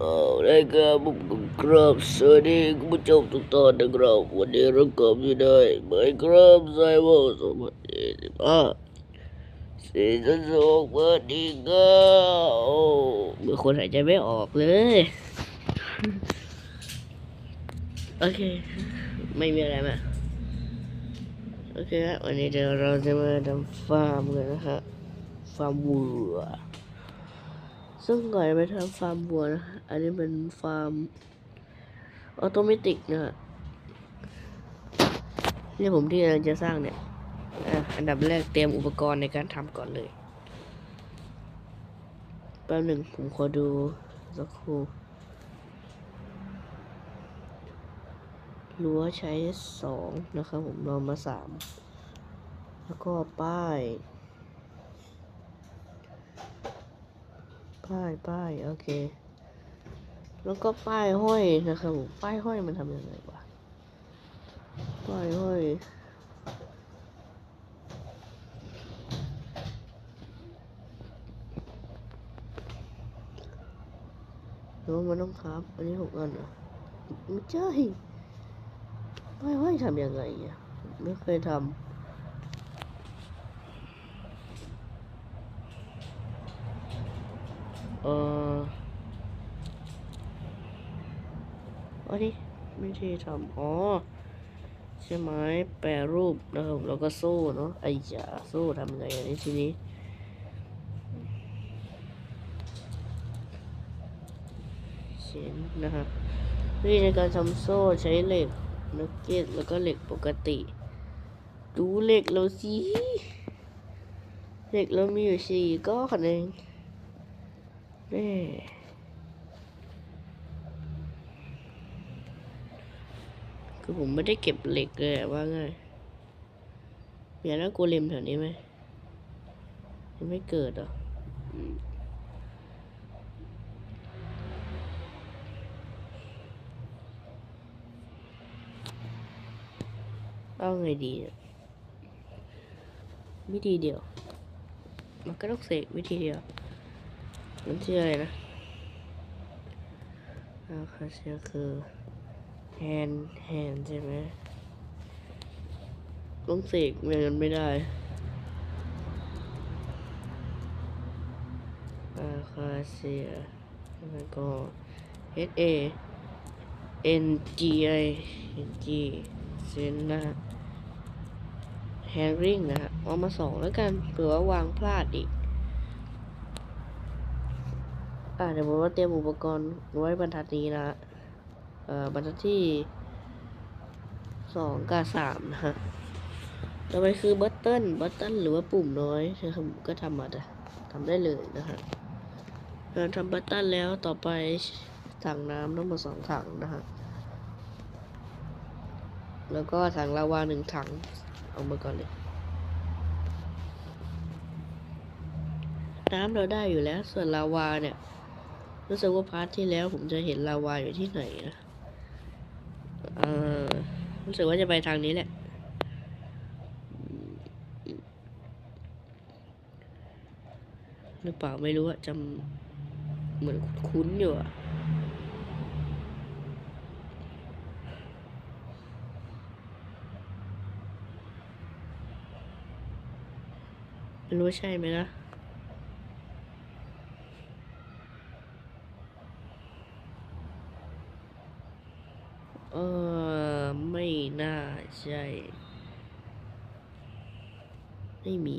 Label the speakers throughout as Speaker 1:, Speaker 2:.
Speaker 1: เอาได้ครับผมครับสวัสดีคุณผู้ชมทุกท่านนะครับวันนี้เรากลับอยู่ได้ไหมครับไซเบอร์สมัยสิบห้าซีซั่นสองเปิดอีกแล้วโอ้เมื่อคนหายใจไม่ออกเลยโอเค ไม่มีอะไรมาโอเคครับวันนี้เดี๋ยวเราจะมาทำฟาร์มกันนะฮะฟาร์มวัวซึ่งก่อนจะไปทำฟาร์มวัวนะฮะ อันนี้เป็นฟาร์มออโตเมติกนะฮะนี่ผมที่กำลังจะสร้างเนี่ยอันดับแรกเตรียมอุปกรณ์ในการทำก่อนเลยแป๊บหนึ่งผมขอดูสักครู่รั้วใช้สองนะครับผมเรามาสามแล้วก็ป้าย ป้ายป้ายโอเค แล้วก็ป้ายห้อยนะครับผมป้ายห้อยมันทำยังไงวะป้ายห้อยแล้วมันต้องครับ อันนี้หกอันเหรอไม่ใช่ป้ายห้อยทำยังไงอะ ไม่เคยทำเออ อันนี้ไม่ใช่ทำอ๋อใช่ไหมแปรรูปนะครับแล้วก็โซ่เนาะไอ้จ่าโซ่ทำไงอันนี้ทีนี้เชนนะครับวิธีในการทำโซ่ใช้เหล็กนักเก็ตแล้วก็เหล็กปกติ ดูเหล็กเราสิเหล็กเรามีอยู่สี่ก้อนเองแน่ คือ ผมไม่ได้เก็บเหล็กเลยว่าง่ายมีแล้วกูเลมแถวนี้ไหมยังไม่เกิดออืมเอาไงดีวิธีเดียว มันก็ต้องเสกวิธีเดียวมันชื่ออะไรนะอาคาเซียคือ แฮนแฮนใช่ไหมต้องเสกไม่งั้นไม่ได้อาคาเซียแล้วก็ H A N G I N G เซนนะแฮนริงนะฮะเอามาสองแล้วกันเผื่อว่าวางพลาดอีก อ่าเดี๋ยวผมว่าเตรียมอุปกรณ์ไว้บรรทัดนี้นะ เอ่อบรรทัดที่สองกับสามนะฮะต่อไปคือบัตเทิลบัตเทิลหรือว่าปุ่มน้อยนะครับก็ทำมาได้ทำได้เลยนะฮะเราทำบัตเทิลแล้วต่อไปถังน้ำทั้งหมดสองถังนะฮะแล้วก็ถังลาวาหนึ่งถัง เอามาก่อนเลยน้ำเราได้อยู่แล้ว ส่วนลาวาเนี่ยรู้สึกว่าพาร์ทที่แล้วผมจะเห็นลาวาอยู่ที่ไหนนะ เออรู้สึกว่าจะไปทางนี้แหละ หรือเปล่าไม่รู้อะจำเหมือนคุ้นอยู่อะไม่รู้ใช่ไหมนะ เออไม่น่าใช่ ไม่มี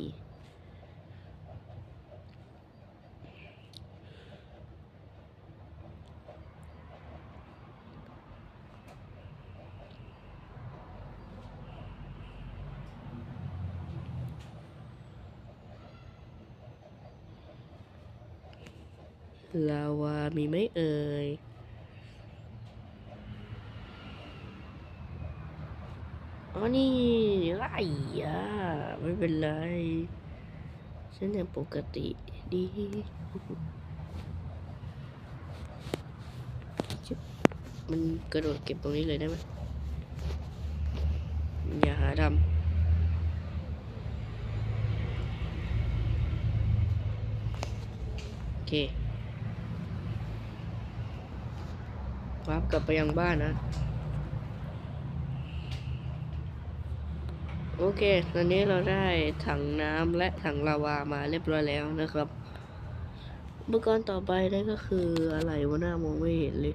Speaker 1: ลาวา มีไหมเอ่ยอ๋อนี่ ไรอะไม่เป็นไร ฉันยังปกติดีมันกระโดดเก็บตรงนี้เลยได้ไหมอย่าหาทำโอเควาร์ปกลับไปยังบ้านนะ โอเค ตอนนี้เราได้ถังน้ำและถังลาวามาเรียบร้อยแล้วนะครับ อุปกรณ์ต่อไปนั่นก็คืออะไรวะหน้ามองไม่เห็นเลย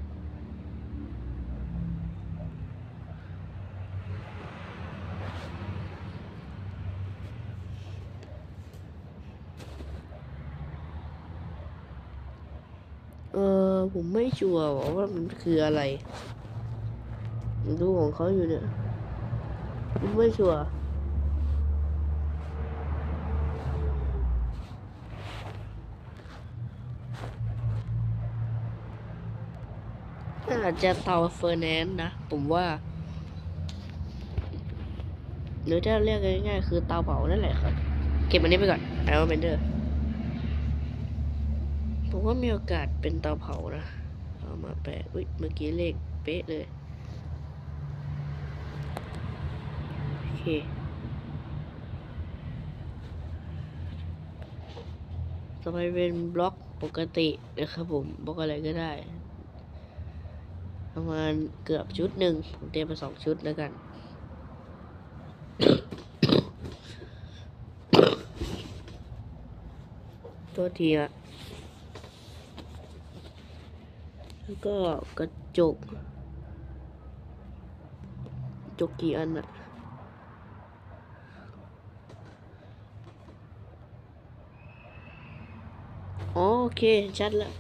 Speaker 1: เออผมไม่ชัวร์ว่ามันคืออะไร ดูของเขาอยู่เนี่ยผมไม่ชัวร์อา จจะเตาเฟอร์แนนซ์นะ ผมว่า หรือถ้าเรียกง่ายๆคือเตาเผานั่นแหละครับ เก็บอันนี้ไปก่อนไอรอนเบนเดอร์ผมว่ามีโอกาสเป็นเตาเผานะเอามาแปะอุ้ยเมื่อกี้เลขเป๊ะเลยโอเคต่อไปเป็นบล็อกปกตินะครับผมบล็อกอะไรก็ได้ ประมาณเกือบชุดหนึ่งผมเตรียมมาสองชุดแล้วกัน ตัวทีอะแล้วก็กระจกจกกี่อันอะโอเค ชัดละ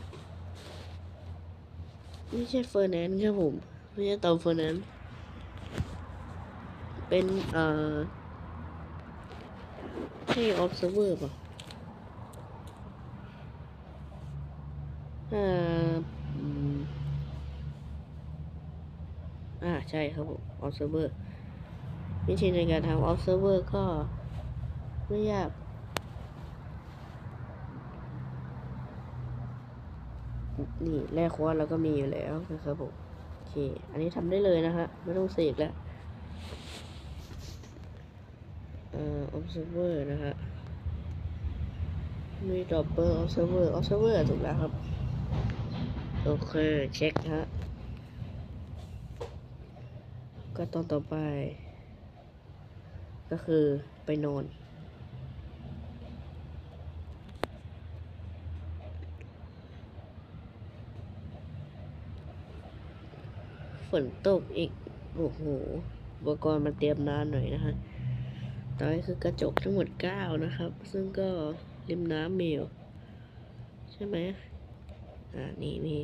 Speaker 1: ไม่ใช่เฟอร์แนนซ์ครับผม ไม่ใช่เตาเฟอร์แนนซ์เป็นเอ่อใช่ observer ป่ะอ่าอ่าใช่ครับผม observer วิธีในการทำ observer ก็ไม่ยาก นี่แร่ควอตเราก็มีอยู่แล้วนะครับผมโอเค อันนี้ทำได้เลยนะฮะไม่ต้องเสกแล้วเอ่อ observer นะฮะมี dropper observer observer ถูกแล้วครับ โอเคเช็คฮะก็ตอนต่อไป ก็คือไปนอน ฝนตกอีก โอ้โห อุปกรณ์มาเตรียมนานหน่อยนะคะ ตอนนี้คือกระจกทั้งหมดเก้านะครับ ซึ่งก็ริมน้ำเมีอยู่ใช่ไหมอ่า นี่มี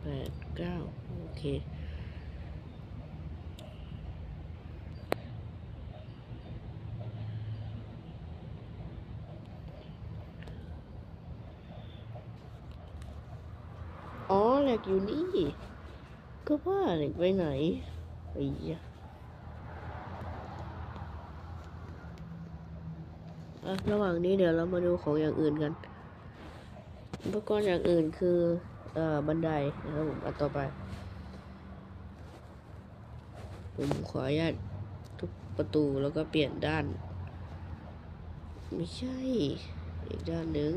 Speaker 1: แปดเก้าโอเค อ๋อเหล็กอยู่นี่ ก็ว่าเหล็กไปไหนไอ้ยะระหว่างนี้เดี๋ยวเรามาดูของอย่างอื่นกัน อุปกรณ์อย่างอื่นคือเอ่อบันไดนะครับผมอันต่อไป ผมขออนุญาตทุบประตูแล้วก็เปลี่ยนด้าน ไม่ใช่ อีกด้านหนึ่ง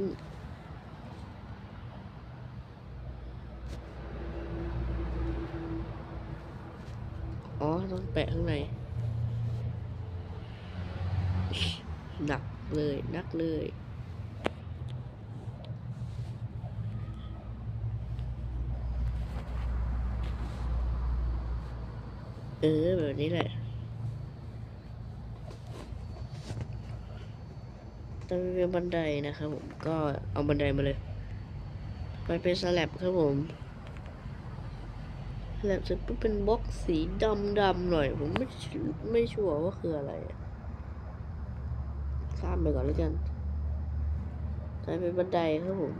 Speaker 1: อ๋อ ต้องแปะข้างในหนักเลยนักเลยเออแบบนี้แหละต้องเป็นบันไดนะครับผมก็เอาบันไดมาเลย ไปเป็นสลับครับผม แลับเสร็จปุ๊บเป็นบล็อกสีดำดำๆหน่อย ผมไม่ไม่ชัวร์ว่าคืออะไรข้ามไปก่อนแล้วกันกลายเป็นบันไดครับผม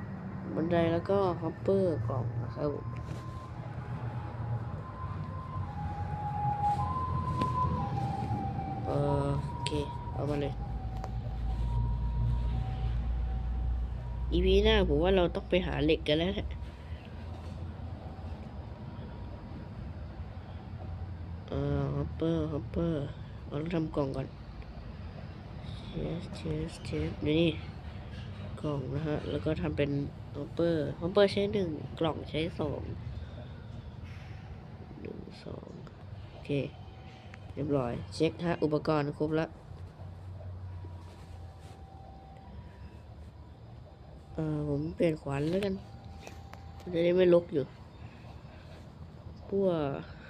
Speaker 1: บันไดแล้วก็ฮอปเปอร์กล่องนะครับผมโอเค เอามาเลย อีพีหน้าผมว่าเราต้องไปหาเหล็กกันแล้วแหละเออฮอป เปอร์ฮอปเปอร์เราต้องทำกล่องก่อนเชสเชสเชสดี๋ยวนี้กล่องนะฮะ แล้วก็ทำเป็นฮอปเปอร์ฮอปเปอร์ใช้หนึ่งกล่องใช้สองหนึ่งสองโอเค เรียบร้อย เช็คฮะ อุปกรณ์ครบแล้วเออผมเปลี่ยนขวานแล้วกัน จะได้ไม่ลกอยู่พวก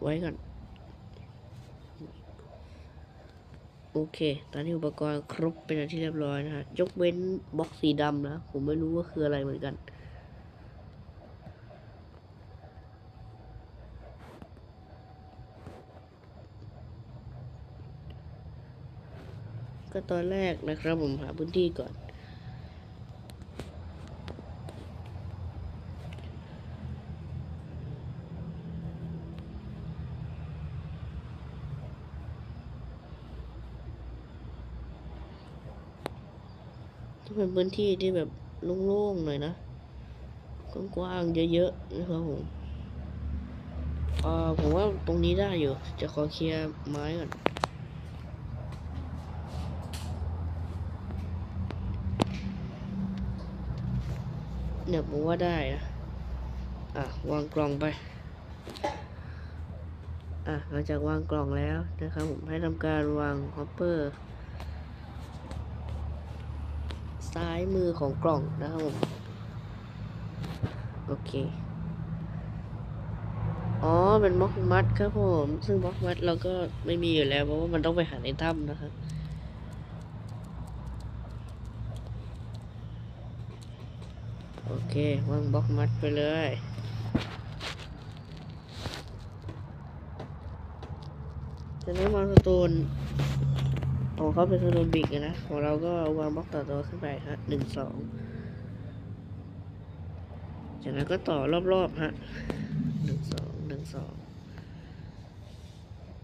Speaker 1: ไว้ก่อน โอเค ตอนนี้อุปกรณ์ครบเป็นที่เรียบร้อยนะฮะ ยกเว้นบล็อกสีดำนะ ผมไม่รู้ว่าคืออะไรเหมือนกันก็ตอนแรกนะครับผมหาพื้นที่ก่อน เป็นพื้นที่ที่แบบโล่งๆหน่อยนะกว้างๆเยอะๆนะครับผมเออผมว่าตรงนี้ได้อยู่ จะขอเคลียร์ไม้ก่อนเนี่ยผมว่าได้นะอะ วางกล่องไป อะหลังจากวางกล่องแล้วนะครับผมให้ทำการวางฮอปเปอร์ ซ้ายมือของกล่องนะครับผมโอเคอ๋อเป็นบล็อกมัดครับผม ซึ่งบล็อกมัดเราก็ไม่มีอยู่แล้วเพราะว่ามันต้องไปหาในถ้ำนะครับโอเควางบล็อกมัดไปเลยจากนั้นวางสโตน ของเขาเป็นสโตนบิกนะของเราก็วางบล็อกต่อตัวขึ้นไปฮะหนึ่งสองจากนั้นก็ต่อรอบๆฮะหนึ่งสองหนึ่งสอง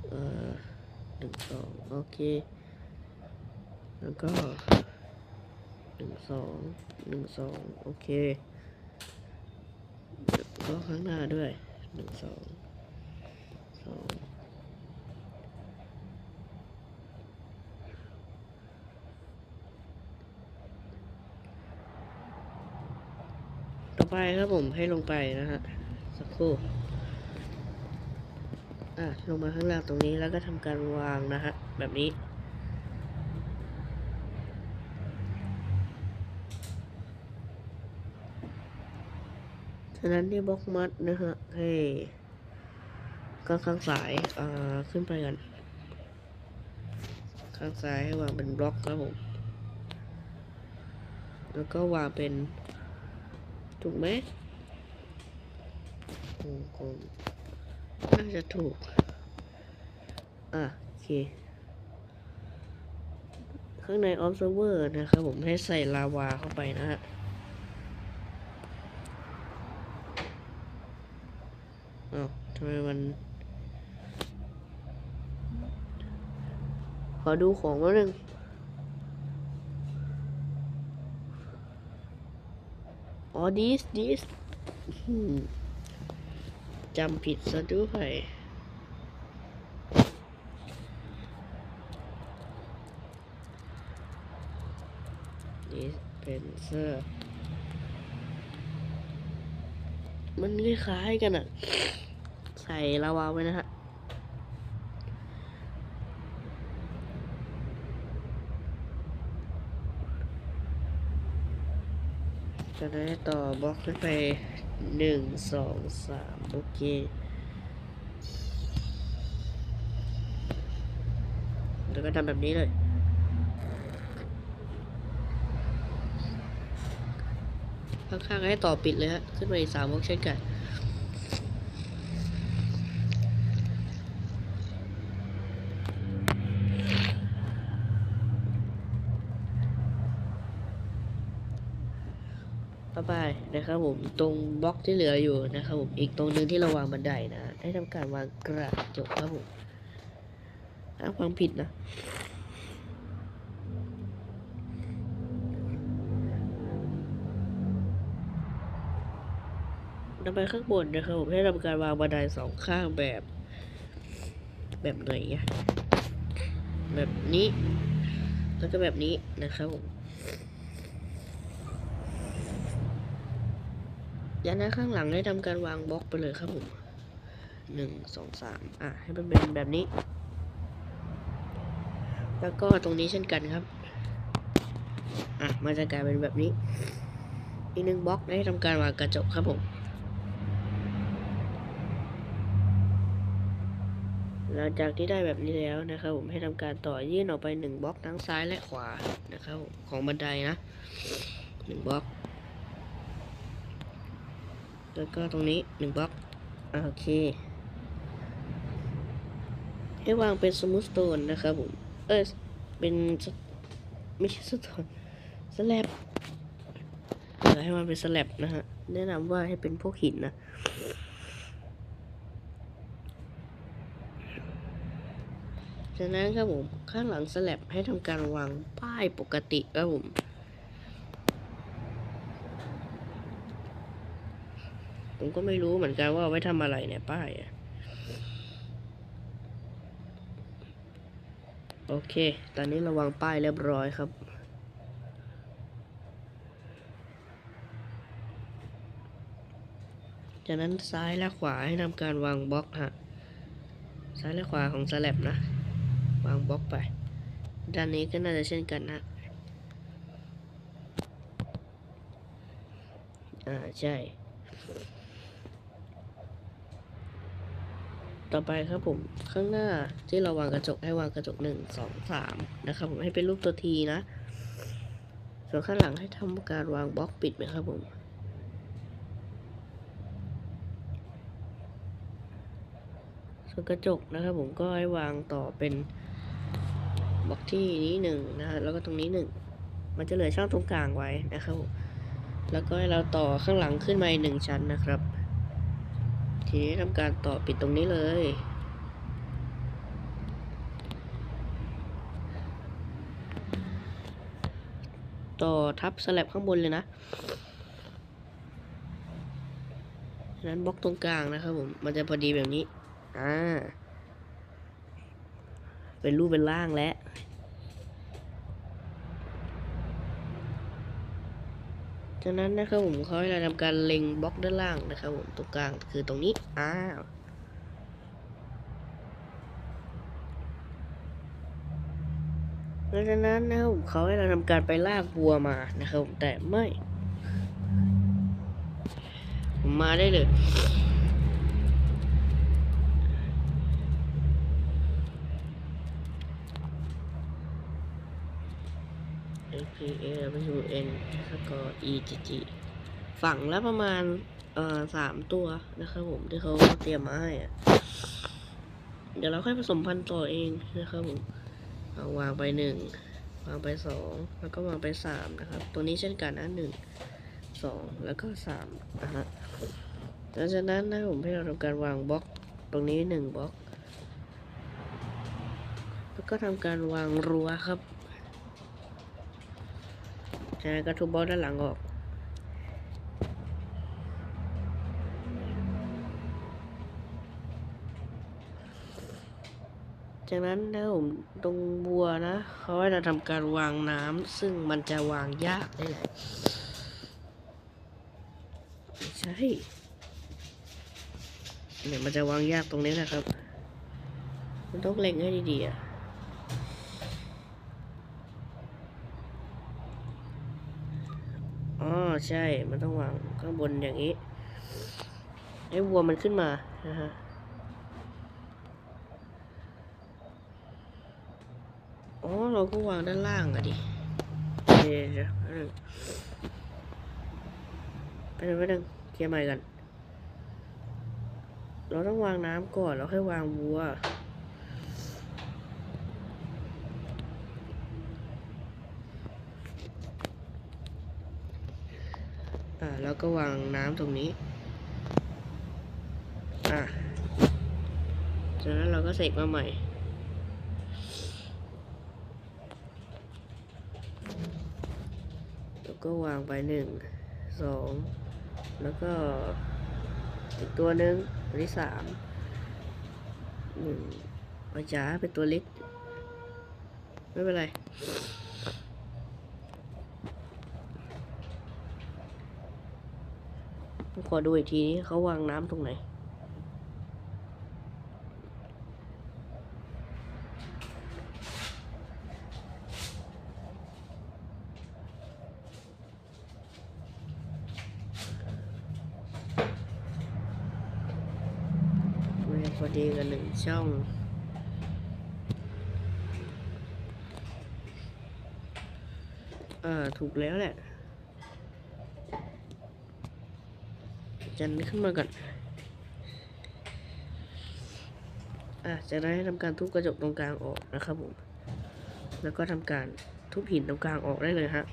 Speaker 1: เอ่อหนึ่งสองโอเค แล้วก็หนึ่งสองหนึ่งสองโอเคแล้วก็ข้างหน้าด้วยหนึ่งสองสอง ต่อไปครับผมให้ลงไปนะฮะสักครู่อะลงมาข้างล่างตรงนี้แล้วก็ทำการวางนะฮะแบบนี้ฉะนั้นที่บล็อกมัดนะฮะให้ก็ข้างซ้ายอ่าขึ้นไปกัน ข้างซ้ายให้วางเป็นบล็อกครับผม แล้วก็วางเป็น ถูกไหมอืมคงน่าจะถูก อะ โอเค ข้างใน observer นะครับผมให้ใส่ลาวาเข้าไปนะฮะอ้าวทำไมมัน ขอดูของแป๊บนึง อ๋อ this this อืมจำผิดซะด้วยดิสเพนเซอร์มันคล้ายๆกันอะใส่ลาวาไว้นะฮะ จะได้ต่อบล็อกขึ้นไปหนึ่งสองสามโอเคแล้วก็ทำแบบนี้เลยข้างๆให้ต่อปิดเลยฮะ ขึ้นไปสามบล็อกเช่นกัน ต่อไป นะครับผมตรงบล็อกที่เหลืออยู่นะครับผมอีกตรงนึงที่เราวางบันไดนะให้ทำการวางกระจกครับผมห้ามฟังผิดนะต่อไปข้างบนนะครับผมให้ทำการวางบันไดสองข้างแบบ แบบไหนอะแบบนี้ แล้วก็แบบนี้นะครับผม จานั้นข้างหลังได้ทำการวางบล็อกไปเลยครับผมหนึ่งสองสามอะให้มันเป็นแบบนี้ แล้วก็ตรงนี้เช่นกันครับ อะมันจะกลายเป็นแบบนี้ อีกหนึ่งบล็อกได้ทำการวางกระจกครับผม หลังจากที่ได้แบบนี้แล้วนะครับผมให้ทำการต่อยื่นออกไปหนึ่งบล็อกทั้งซ้ายและขวานะครับของบันไดนะหนึ่งบล็อก แล้วก็ตรงนี้หนึ่งบล็อกโอเค ให้วางเป็นสมูทสโตนนะครับผม เออเป็นไม่ใช่สโตนสแลบให้มันเป็นสแลบนะฮะ แนะนำว่าให้เป็นพวกหินนะจากนั้นครับผม ข้างหลังสแลบให้ทำการวางป้ายปกติครับผม ผมก็ไม่รู้เหมือนกันว่าไว้ทำอะไรเนี่ยป้ายอะโอเค ตอนนี้ราวางป้ายเรียบร้อยครับ จากนั้นซ้ายและขวาให้ทำการวางบล็อกฮะ ซ้ายและขวาของสแลบนะ วางบล็อกไป ด้านนี้ก็น่าจะเช่นกันนะอ่าใช่ ต่อไปครับผมข้างหน้าที่เราวางกระจกให้วางกระจกหนึ่งสองสามนะครับผมให้เป็นรูปตัวทีนะ ส่วนข้างหลังให้ทำการวางบล็อกปิดไหมครับผมส่วนกระจกนะครับผมก็ให้วางต่อเป็นบล็อกที่นี้หนึ่งนะฮะแล้วก็ตรงนี้หนึ่งมันจะเหลือช่องตรงกลางไว้นะครับผมแล้วก็ให้เราต่อข้างหลังขึ้นมาอีกหนึ่งชั้นนะครับ ทีนี้ทำการต่อปิดตรงนี้เลย ต่อทับสแลบข้างบนเลยนะฉะนั้นบล็อกตรงกลางนะครับผม มันจะพอดีแบบนี้ อ่า เป็นรูปเป็นร่างแล้ว จากนั้นนะครับผมเขาให้เราทำการเล็งบล็อกด้านล่างนะครับผมตรงกลางคือตรงนี้อ้าวหลังจากนั้นนะครับผมเขาให้เราทำการไปลากวัวมานะครับผมแต่ไม่ ผมมาได้เลย A P A W N แล้วก็ E G G ฝั่งละประมาณเอ่อสามตัวนะครับผมที่เขาเตรียมมาให้อะเดี๋ยวเราค่อยผสมพันธุ์ต่อเองนะครับผมเอาวางไปหนึ่งวางไปสองแล้วก็วางไปสามนะครับ ตัวนี้เช่นกันนะหนึ่งสองแล้วก็สามนะฮะหลังจากนั้นนะผมให้เราทำการวางบล็อกตรงนี้หนึ่งบล็อก แล้วก็ทำการวางรั้วครับ จากนั้นก็ทุบบอกด้านหลังออกจากนั้นนะผมตรงบัวนะ เขาให้เราทำการวางน้ำซึ่งมันจะวางยากได้แหละใช่เนี่ยมันจะวางยากตรงนี้นะครับ มันต้องเล็งให้ดีๆอะ อ๋อ ใช่ มันต้องวางข้างบนอย่างนี้ ให้วัวมันขึ้นมานะฮะ อ๋อ เราก็วางด้านล่างอะดิเดี๋ยวเดี๋ยวแป๊บนึงแป๊บนึงเคลียร์ใหม่กัน เราต้องวางน้ำก่อนแล้วค่อยวางวัว อ่า แล้วก็วางน้ำตรงนี้ อะจากนั้นเราก็เสกมาใหม่ แล้วก็วางไปหนึ่งสองแล้วก็อีกตัวหนึ่งตัวที่สามหนึ่งอาจาเป็นตัวเล็ก ไม่เป็นไร ขอดูอีกทีนี้เขาวางน้ำตรงไหนมันพอดีกันหนึ่งช่องอ่าถูกแล้วแหละ จันขึ้นมาก่อนอะจากนั้นให้ทำการทุบกระจกตรงกลางออกนะครับผมแล้วก็ทำการทุบหินตรงกลางออกได้เลยฮะ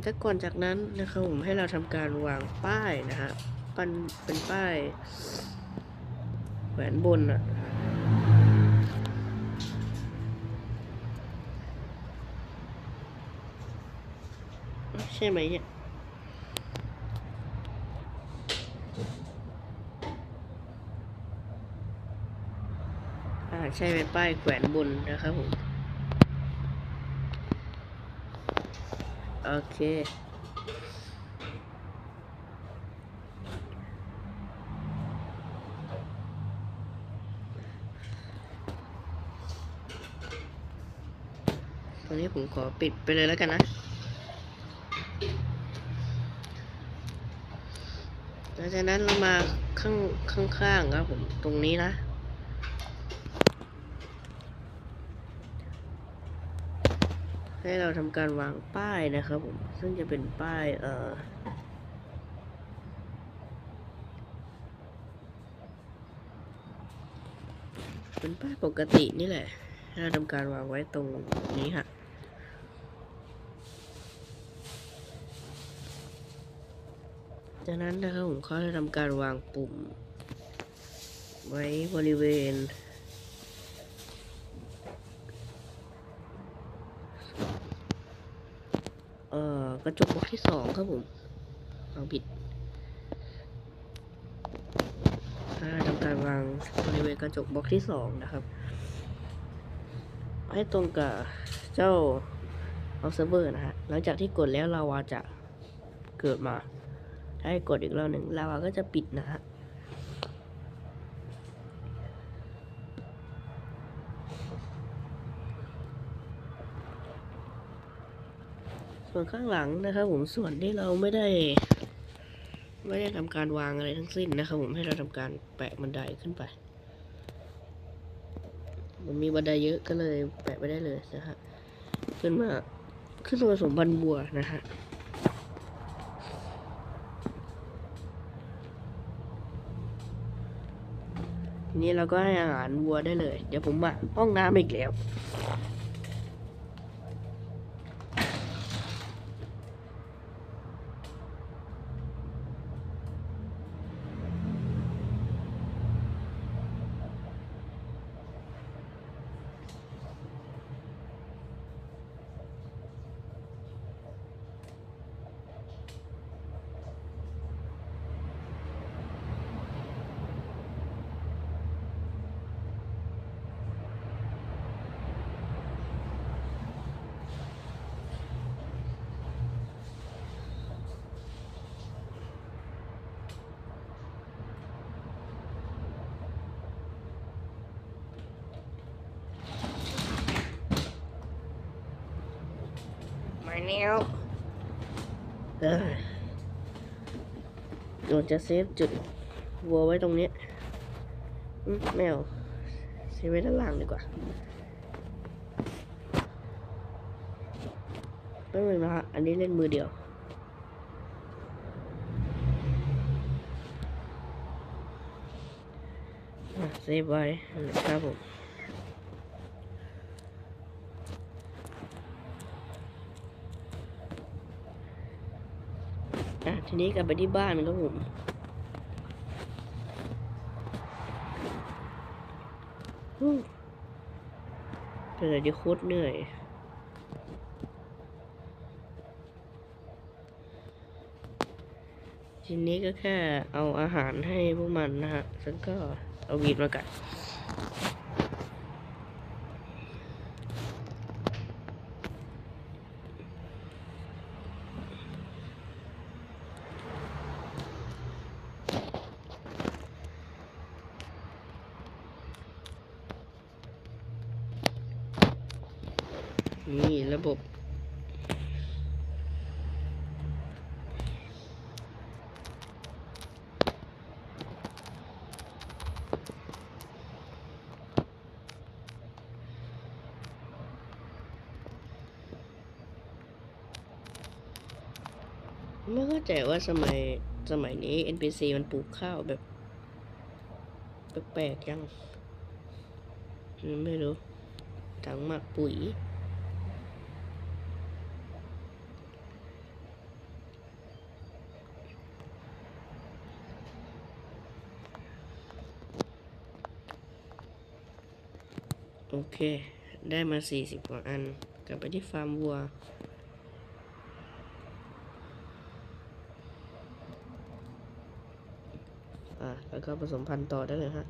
Speaker 1: แต่ก่อนจากนั้นนะครับผมให้เราทำการวางป้ายนะฮะปันเป็นป้ายแขวนบนอะ ใช่ไหมเนี่ยใช่เป็นป้ายแขวนบนนะครับผม โอเคตอนนี้ผมขอปิดไปเลยแล้วกันนะ จากนั้นเรามาข้างข้างๆครับผมตรงนี้นะ ให้เราทำการวางป้ายนะครับผม ซึ่งจะเป็นป้ายเอ่อเป็นป้ายปกตินี่แหละ ให้เราทำการวางไว้ตรงนี้ฮะ จากนั้นนะครับผมเขาจะทำการวางปุ่ม ไว้บริเวณ เอ่อกระจกบล็อกที่สองครับผมเอาผิดถ้าทำการวางบริเวณกระจกบล็อกที่สองนะครับ ให้ตรงกับเจ้า observer นะฮะหลังจากที่กดแล้วลาวาจะเกิดมา ให้กดอีกรอบหนึ่งลาวาก็จะปิดนะฮะส่วนข้างหลังนะครับผมส่วนที่เราไม่ได้ ไม่ได้ทำการวางอะไรทั้งสิ้นนะครับผมให้เราทำการแปะบันไดขึ้นไป มันมีบันไดเยอะก็เลยแปะไปได้เลยนะฮะขึ้นมาขึ้นมาสมบันบัวนะฮะ ทีนี้เราก็ให้อาหารวัวได้เลย เดี๋ยวผมมาห้องน้ำอีกแล้ว แล้วเออเราจะเซฟจุดวัวไว้ตรงนี้อืมไม่เซฟไว้ด้านล่างดีกว่าไม่เป็นไรฮะอันนี้เล่นมือเดียวเซฟไว้นะครับผม ทีนี้กลับไปที่บ้านครับผมเป็นอะไรที่โคตรเหนื่อยทีนี้ก็แค่เอาอาหารให้พวกมันนะฮะฉันก็เอาวีดมากัด ใจว่าสมัยสมัยนี้ NPC มันปลูกข้าวแบบแปลกๆยังไม่รู้ถังหมักปุ๋ยโอเค ได้มาสี่สิบกว่าอัน กลับไปที่ฟาร์มวัว อะ แล้วก็ผสมพันธุ์ต่อได้เลยฮะ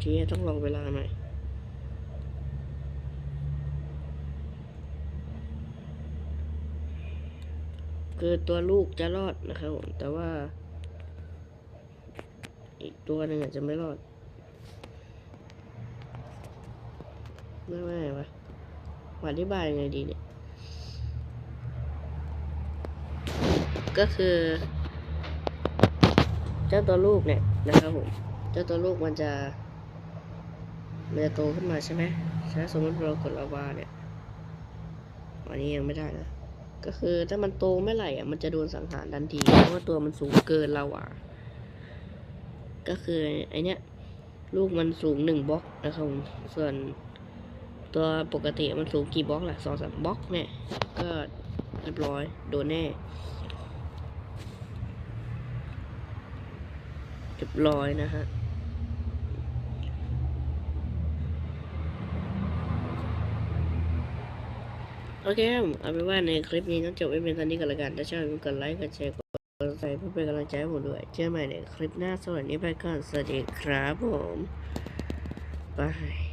Speaker 1: ทีนี้ต้องลองเวลาหน่อย คือตัวลูกจะรอดนะครับผมแต่ว่า อีกตัวหนึ่งอาจจะไม่รอด ไม่ไม่วะอธิบายยังไงดีเนี่ย ก็คือ เจ้าตัวลูกเนี่ยนะครับผม เจ้าตัวลูกมันจะ มันจะโตขึ้นมาใช่ไหมถ้าสมมติเรากดลาวาเนี่ยอันนี้ยังไม่ได้นะ ก็คือถ้ามันโตไม่ไหร่อะมันจะโดนสังหารทันทีเพราะว่าตัวมันสูงเกินลาวาก็คือไอเนี้ยลูกมันสูงหนึ่งบล็อกนะครับผมส่วนตัวปกติมันสูงกี่บล็อกล่ะสองสามบล็อกเนี่ยก็เรียบร้อยโดนแน่เรียบร้อยนะฮะ โอเคครับเอาเป็นว่าในคลิปนี้ต้องจบไว้เป็นตอนนี้กันละกันถ้าชอบกดไลค์กดแชร์กดติดตามเพื่อเป็นกำลังใจให้ผมด้วย เจอใหม่ในคลิปหน้าสวัสดีไปก่อนสวัสดีครับผมบาย